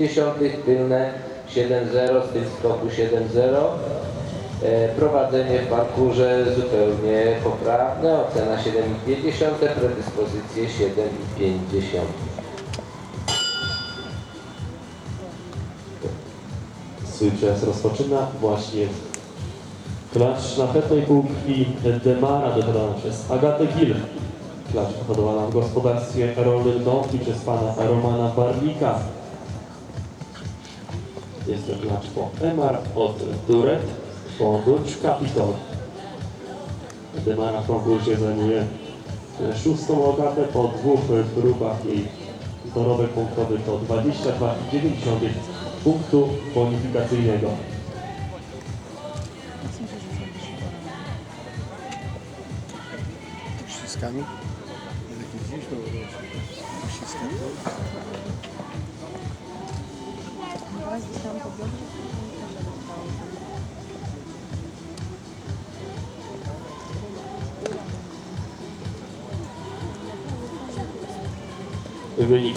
dziesiątych, tylne 7-0, styl skoku 7-0. E, Prowadzenie w parkurze zupełnie poprawne, ocena 7,5, predyspozycje 7,5. Swój przejazd rozpoczyna właśnie klacz szlachetnej półkrwi Demara dokonana przez Agatę Gil. Klacz pohodowana w gospodarstwie rolnym Dąbki przez pana Romana Barlika. Jest to klacz po Emar od Duret, po Dutch Capital. Demara w konkursie zajmuje szóstą lokatę po dwóch próbach jej dorobek punktowy to 22,9 punktu bonifikacyjnego. Ściskami? Jak widzisz, to ściskami. Wynik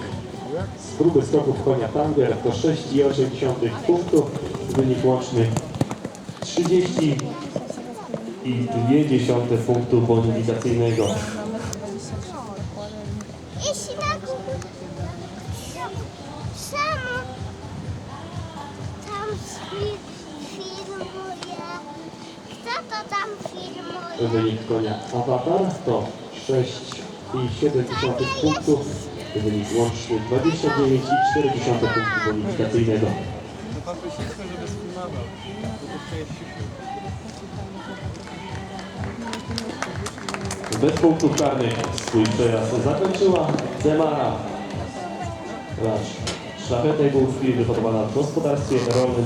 z próby skoków konia Tanger to 6,8 punktów. Wynik łączny 30 i 2 punktu bonifikacyjnego. Jeśli tak samo kto to tam filmuje? Wynik konia Avatar to 6,7 punktów. Wynik łączny 29,4 punktu bonifikacyjnego. No pan żeby. To. Bez punktów karnych swój przejazd zakończyła Demara. Klacz szlachetnej półkrwi wyhodowana w gospodarstwie rolnym